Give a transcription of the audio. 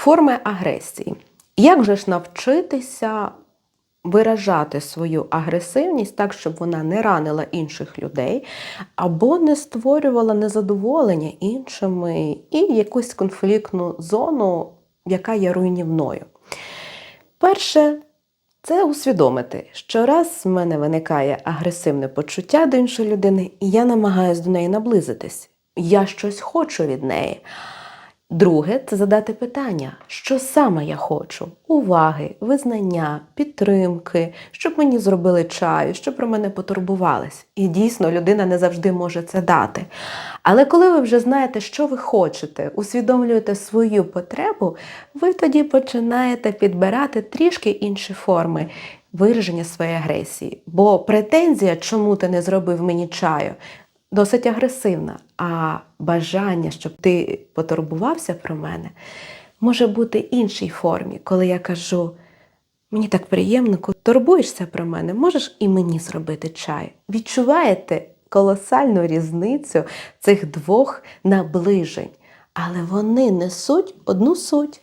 Форми агресії. Як же ж навчитися виражати свою агресивність так, щоб вона не ранила інших людей, або не створювала незадоволення іншими і якусь конфліктну зону, яка є руйнівною? Перше, це усвідомити, що раз в мене виникає агресивне почуття до іншої людини, і я намагаюся до неї наблизитись. Я щось хочу від неї. Друге це задати питання, що саме я хочу: уваги, визнання, підтримки, щоб мені зробили чаю, щоб про мене потурбувались. І дійсно людина не завжди може це дати. Але коли ви вже знаєте, що ви хочете, усвідомлюєте свою потребу, ви тоді починаєте підбирати трішки інші форми вираження своєї агресії. Бо претензія, чому ти не зробив мені чаю, досить агресивна. А бажання, щоб ти потурбувався про мене, може бути іншій формі, коли я кажу. Мені так приємно, коли турбуєшся про мене, можеш і мені зробити чай. Відчуваєте колосальну різницю цих двох наближень, але вони несуть одну суть.